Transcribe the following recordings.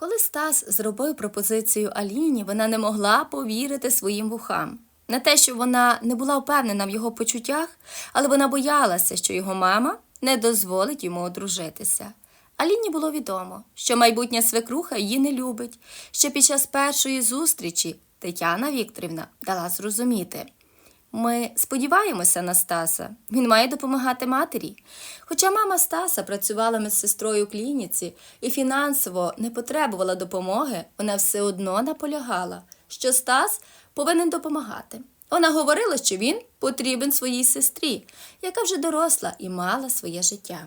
Коли Стас зробив пропозицію Аліні, вона не могла повірити своїм вухам. Не те, що вона не була впевнена в його почуттях, але вона боялася, що його мама не дозволить йому одружитися. Аліні було відомо, що майбутня свекруха її не любить. Ще під час першої зустрічі Тетяна Вікторівна дала зрозуміти. Ми сподіваємося на Стаса. Він має допомагати матері. Хоча мама Стаса працювала медсестрою у клініці і фінансово не потребувала допомоги, вона все одно наполягала, що Стас повинен допомагати. Вона говорила, що він потрібен своїй сестрі, яка вже доросла і мала своє життя.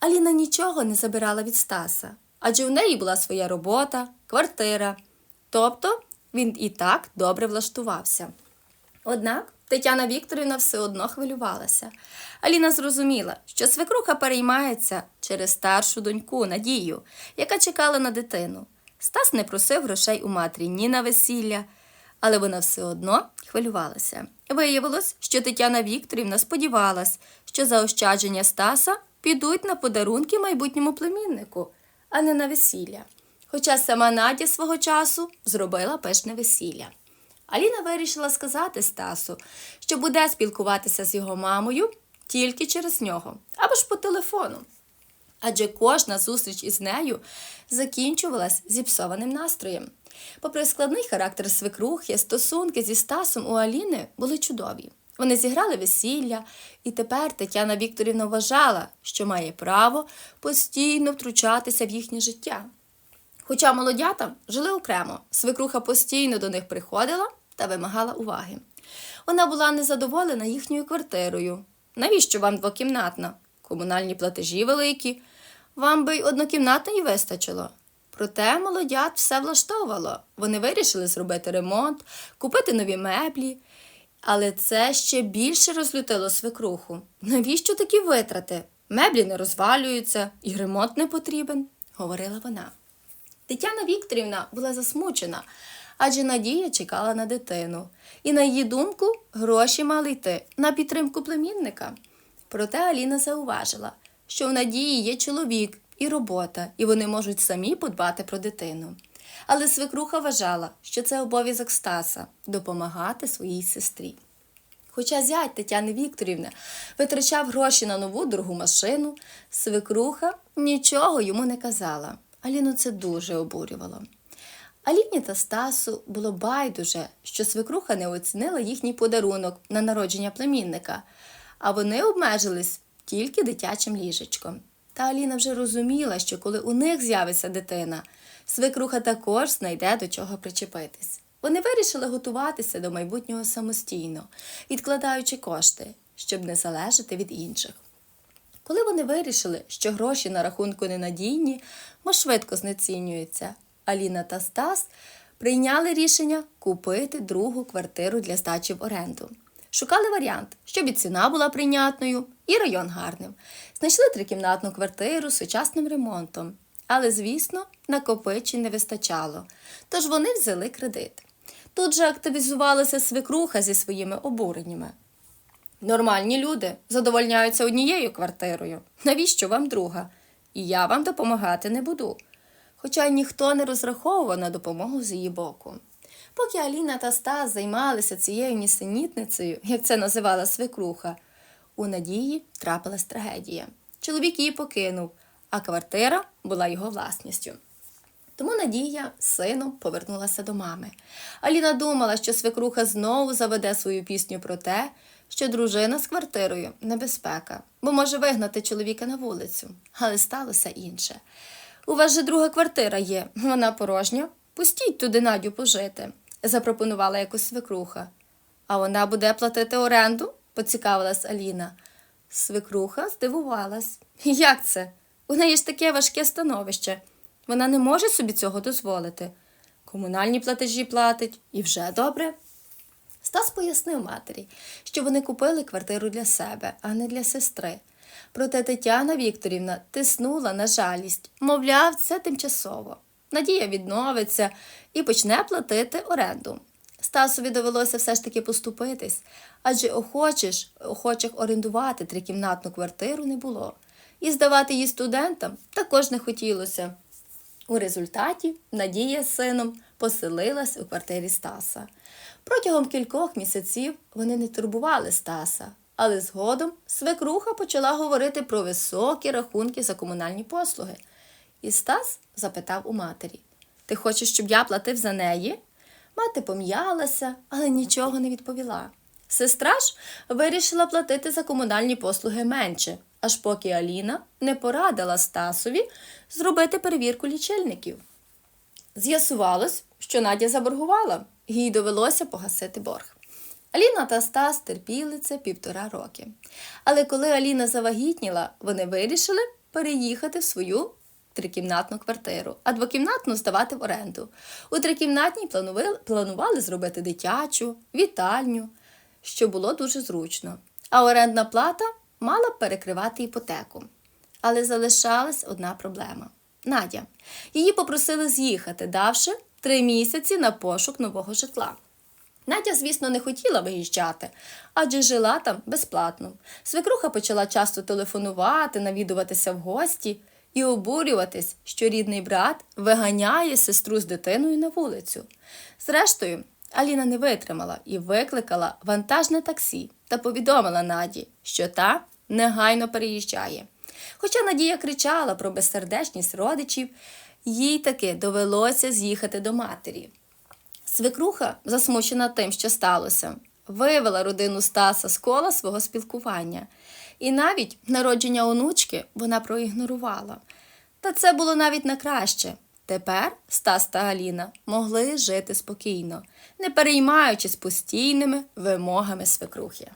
Аліна нічого не забирала від Стаса, адже в неї була своя робота, квартира. Тобто він і так добре влаштувався. Однак Тетяна Вікторівна все одно хвилювалася. Аліна зрозуміла, що свекруха переймається через старшу доньку Надію, яка чекала на дитину. Стас не просив грошей у матері ні на весілля, але вона все одно хвилювалася. Виявилось, що Тетяна Вікторівна сподівалась, що заощадження Стаса підуть на подарунки майбутньому племіннику, а не на весілля. Хоча сама Надя свого часу зробила пишне весілля. Аліна вирішила сказати Стасу, що буде спілкуватися з його мамою тільки через нього або ж по телефону. Адже кожна зустріч із нею закінчувалась зіпсованим настроєм. Попри складний характер свекрухи, стосунки зі Стасом у Аліни були чудові. Вони зіграли весілля, і тепер Тетяна Вікторівна вважала, що має право постійно втручатися в їхнє життя. Хоча молодята жили окремо, свекруха постійно до них приходила та вимагала уваги. Вона була незадоволена їхньою квартирою. Навіщо вам двокімнатна? Комунальні платежі великі. Вам би й однокімнатної вистачило. Проте молодят все влаштовувало. Вони вирішили зробити ремонт, купити нові меблі. Але це ще більше розлютило свекруху. Навіщо такі витрати? Меблі не розвалюються і ремонт не потрібен, говорила вона. Тетяна Вікторівна була засмучена, адже Надія чекала на дитину. І, на її думку, гроші мали йти на підтримку племінника. Проте Аліна зауважила, що в Надії є чоловік і робота, і вони можуть самі подбати про дитину. Але свекруха вважала, що це обов'язок Стаса допомагати своїй сестрі. Хоча зять Тетяни Вікторівни витрачав гроші на нову дорогу машину, свекруха нічого йому не казала. Аліну це дуже обурювало. Аліні та Стасу було байдуже, що свекруха не оцінила їхній подарунок на народження племінника, а вони обмежились тільки дитячим ліжечком. Та Аліна вже розуміла, що коли у них з'явиться дитина, свекруха також знайде до чого причепитись. Вони вирішили готуватися до майбутнього самостійно, відкладаючи кошти, щоб не залежати від інших. Коли вони вирішили, що гроші на рахунку ненадійні, бо швидко знецінюються, Аліна та Стас прийняли рішення купити другу квартиру для здачі в оренду. Шукали варіант, щоб і ціна була прийнятною, і район гарним. Знайшли трикімнатну квартиру з сучасним ремонтом. Але, звісно, накопичень не вистачало, тож вони взяли кредит. Тут же активізувалася свекруха зі своїми обуреннями. Нормальні люди задовольняються однією квартирою. Навіщо вам друга? І я вам допомагати не буду. Хоча ніхто не розраховував на допомогу з її боку. Поки Аліна та Стас займалися цією нісенітницею, як це називала свекруха, у Надії трапилась трагедія. Чоловік її покинув, а квартира була його власністю. Тому Надія з сином повернулася до мами. Аліна думала, що свекруха знову заведе свою пісню про те, що дружина з квартирою небезпека, бо може вигнати чоловіка на вулицю. Але сталося інше. У вас же друга квартира є, вона порожня. Пустіть туди Надю пожити, запропонувала якось свекруха. А вона буде платити оренду? поцікавилась Аліна. Свекруха здивувалась. Як це? У неї ж таке важке становище. Вона не може собі цього дозволити. Комунальні платежі платить і вже добре. Стас пояснив матері, що вони купили квартиру для себе, а не для сестри. Проте Тетяна Вікторівна тиснула на жалість, мовляв, це тимчасово. Надія відновиться і почне платити оренду. Стасові довелося все ж таки поступитись, адже охочеш, охочих орендувати трикімнатну квартиру не було. І здавати її студентам також не хотілося. У результаті Надія з сином поселилась у квартирі Стаса. Протягом кількох місяців вони не турбували Стаса, але згодом свекруха почала говорити про високі рахунки за комунальні послуги. І Стас запитав у матері: Ти хочеш, щоб я платив за неї? Мати пом'ялася, але нічого не відповіла. Сестра ж вирішила платити за комунальні послуги менше, аж поки Аліна не порадила Стасові зробити перевірку лічильників. З'ясувалось, що Надя заборгувала, їй довелося погасити борг. Аліна та Стас терпіли це півтора роки. Але коли Аліна завагітніла, вони вирішили переїхати в свою трикімнатну квартиру, а двокімнатну здавати в оренду. У трикімнатній планували, зробити дитячу, вітальню, що було дуже зручно. А орендна плата мала перекривати іпотеку. Але залишалась одна проблема. Надя. Її попросили з'їхати, давши три місяці на пошук нового житла. Надя, звісно, не хотіла виїжджати, адже жила там безплатно. Свекруха почала часто телефонувати, навідуватися в гості і обурюватись, що рідний брат виганяє сестру з дитиною на вулицю. Зрештою, Аліна не витримала і викликала вантажне таксі та повідомила Наді, що та негайно переїжджає. Хоча Надія кричала про безсердечність родичів, їй таки довелося з'їхати до матері. Свекруха, засмучена тим, що сталося, вивела родину Стаса з кола свого спілкування. І навіть народження онучки вона проігнорувала. Та це було навіть на краще. Тепер Стас та Галіна могли жити спокійно, не переймаючись постійними вимогами свекрухи.